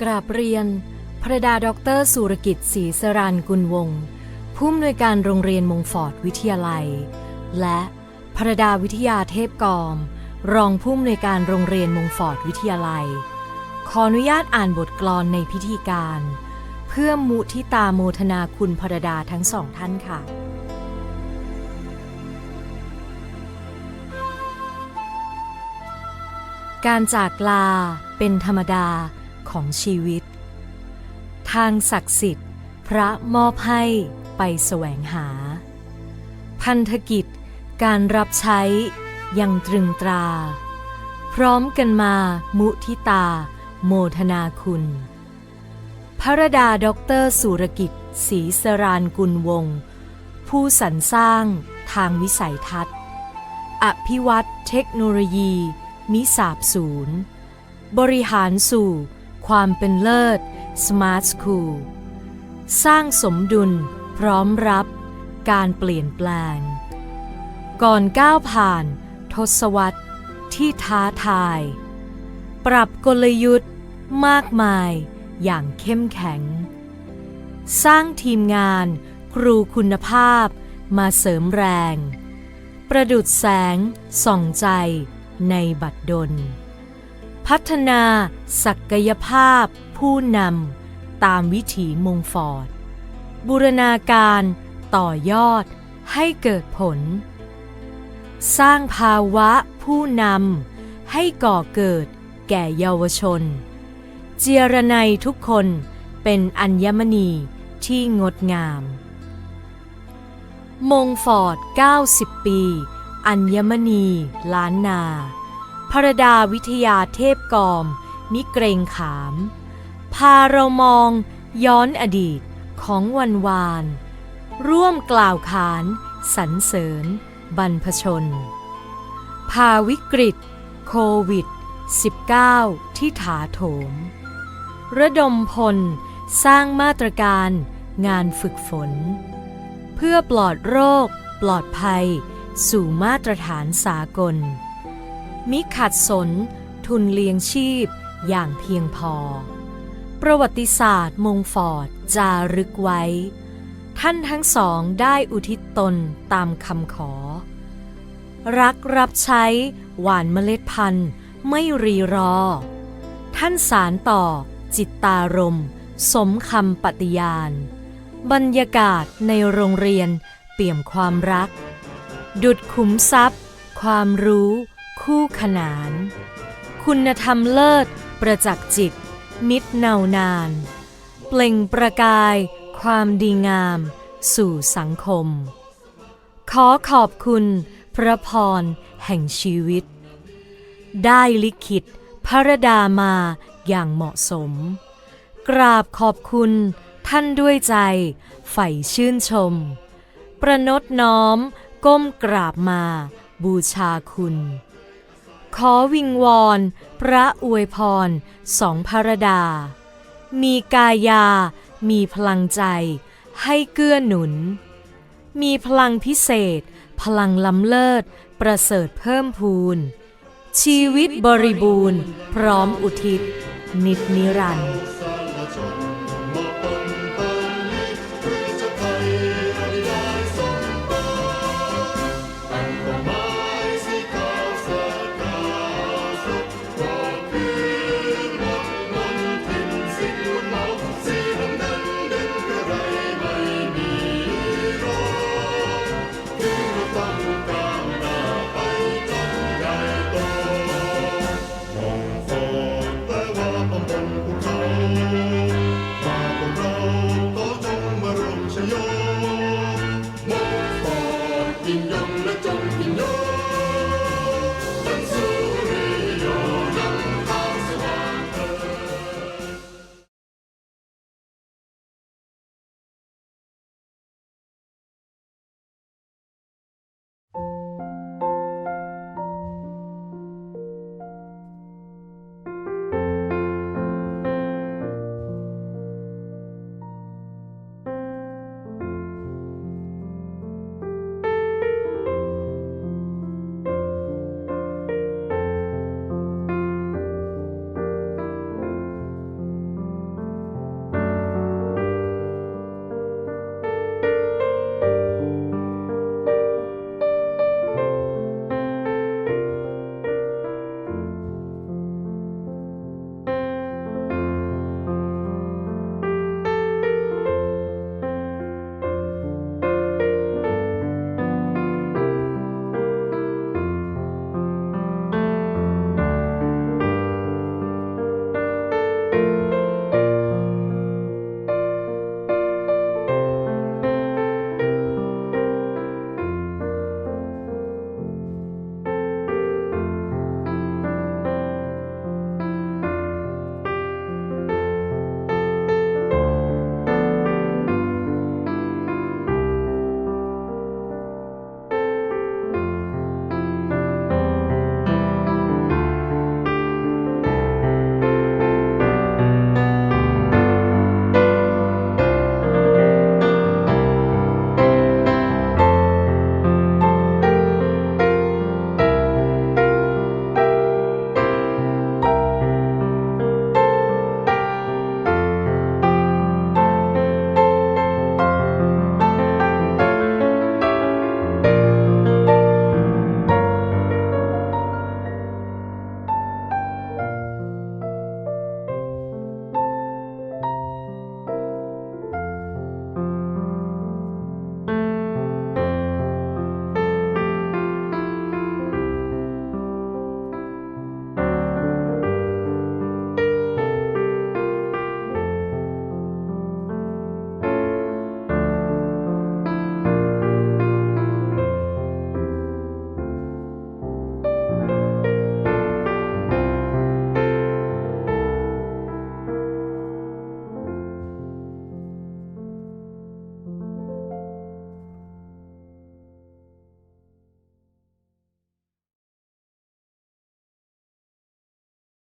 กราบเรียน พระดาด็อกเตอร์สุรกิจศรีสรานกุลวงศ์ผู้อำนวยการโรงเรียนมงฟอร์ดวิทยาลัย และพระดาวิทยาเทพกอม รองผู้อำนวยการโรงเรียนมงฟอร์ดวิทยาลัย ขออนุญาตอ่านบทกลอนในพิธีการ เพื่อมุทิตาโมทนาคุณพระดาทั้งสองท่านค่ะการจากลาเป็นธรรมดา ของชีวิต ทางศักดิ์สิทธิ์ พระมอบให้ไปแสวงหา พันธกิจการรับใช้ยังตรึงตรา พร้อมกันมามุทิตา โมทนาคุณ พระดาด็อกเตอร์สุรกิจศรีสรานกุลวงศ์ผู้สรรสร้างทางวิสัยทัศน์ อภิวัตเทคโนโลยี มิสาบศูนย์ บริหารสู่ ความเป็นเลิศ Smart School สร้างสมดุลพร้อมรับการเปลี่ยนแปลง ก่อนก้าวผ่าน ทศวรรษที่ท้าทาย ปรับกลยุทธ์มากมายอย่างเข้มแข็ง สร้างทีมงานครูคุณภาพมาเสริมแรง ประดุดแสงส่องใจในบัดดล พัฒนาศักยภาพ ผู้นำตามวิถีมงฟอร์ด บูรณาการต่อยอดให้เกิดผล สร้างภาวะผู้นำให้ก่อเกิดแก่เยาวชน เจรนัยทุกคนเป็นอัญมณีที่งดงาม มงฟอร์ด 90 ปี อัญมณีล้านนา พระดาวิทยาเทพกอม มิเกรงขาม พาเรามองย้อนอดีตของวันวาน ร่วมกล่าวขานสรรเสริญ บรรพชน พาวิกฤต โควิด 19 ที่ถาโถม ระดมพลสร้างมาตรการงานฝึกฝน เพื่อปลอดโรค ปลอดภัย สู่มาตรฐานสากล มิขัดสน ทุนเลี้ยงชีพอย่างเพียงพอ ประวัติศาสตร์มงฟอร์ดจารึกไว้ ท่านทั้งสองได้อุทิศตนตามคำขอ รักรับใช้หวานเมล็ดพันธุ์ไม่รีรอ ท่านสารต่อจิตตารม สมคำปฏิญาณ บรรยากาศในโรงเรียนเปี่ยมความรัก ดุดขุมทรัพย์ ความรู้ คู่ขนาน คุณธรรมเลิศ ประจักษ์จิตมิตรเนานาน เปล่งประกาย ความดีงาม สู่สังคม ขอขอบคุณพระพรแห่งชีวิต ได้ลิขิตพระดามาอย่างเหมาะสม กราบขอบคุณท่านด้วยใจใฝ่ชื่นชม ประนดน้อมก้มกราบมาบูชาคุณ ขอวิงวอน พระอวยพรสองพระดา มีกายา มีพลังใจ ให้เกื้อหนุน มีพลังพิเศษ พลังล้ำเลิศ ประเสริฐเพิ่มพูน ชีวิตบริบูรณ์ พร้อมอุทิศ นิจนิรันดร์